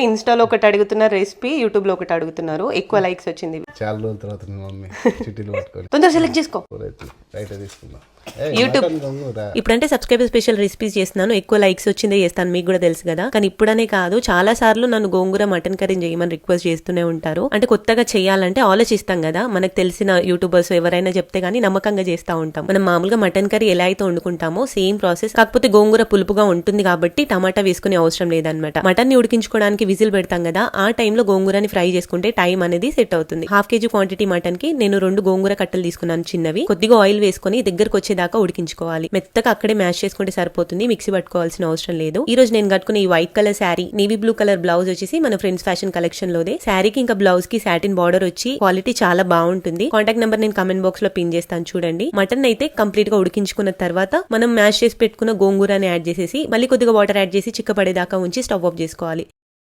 ఇన్స్టాలో ఒకటి అడుగుతున్నారు రెసిపీ యూట్యూబ్లో ఒకటి అడుగుతున్నారు. ఎక్కువ లైక్స్ వచ్చింది. చాలా రోజుల తర్వాత మమ్మీ చిట్టీలు పట్టుకొని సెలెక్ట్ చేసుకో. రైట్ తీసుకుందాం. YouTube. ఇప్పుడంటే సబ్స్క్రైబర్ స్పెషల్ రెసిపీస్ చేస్తున్నాను. ఎక్కువ లైక్స్ వచ్చిందే చేస్తాను. మీకు కూడా తెలుసు కదా. కానీ ఇప్పుడనే కాదు. చాలా సార్లు నన్ను గోంగూర మటన్ కర్రీ చేయమని రిక్వెస్ట్ చేస్తూనే ఉంటారు. అంటే కొత్తగా చేయాలంటే ఆలోచిస్తాం కదా. మనకు తెలిసిన యూట్యూబర్స్ ఎవరైనా చెప్తే గానీ నమ్మకంగా చేస్తా ఉంటాం. మనం మామూలుగా మటన్ కర్రీ ఎలా అయితే వండుకుంటామో సేమ్ ప్రాసెస్. కాకపోతే గోంగూర పులుపుగా ఉంటుంది కాబట్టి టమాటా వేసుకునే అవసరం లేదనమాట మటన్ని ఉడికించుకోవడానికి విజిల్ పెడతాం కదా. ఆ టైంలో గోంగూరని ఫ్రై చేసుకుంటే టైం అనేది సెట్ అవుతుంది. హాఫ్ కేజీ క్వాంటిటీ మటన్కి నేను రెండు గోంగూర కట్టలు తీసుకున్నాను చిన్నవి. కొద్దిగా ఆయిల్ వేసుకొని దగ్గరకు వచ్చేదాకా ఉడికించుకోవాలి. మెత్తగా అక్కడే మ్యాష్ చేసుకుంటే సరిపోతుంది. మిక్సీ పట్టుకోవాల్సిన అవసరం లేదు. ఈ రోజు నేను కట్టుకున్న ఈ white colour sari navy blue colour blouse వచ్చేసి మన ఫ్రెండ్స్ ఫ్యాషన్ కలెక్షన్ లోదే. శారీకి ఇంకా బ్లౌజ్కి సాటిన్ బార్డర్ వచ్చి క్వాలిటీ చాలా బాగుంటుంది. కాంటాక్ట్ నెంబర్ నేను కమెంట్ బాక్స్లో పిన్ చేస్తాను చూడండి. మటన్ అయితే కంప్లీట్గా ఉడికించుకున్న తర్వాత మనం మ్యాష్ చేసి పెట్టుకున్న గోంగూరని యాడ్ చేసేసి మళ్ళీ కొద్దిగా వాటర్ యాడ్ చేసి చిక్కపడేదాకా ఉంచి స్టవ్ ఆఫ్ చేసుకోవాలి.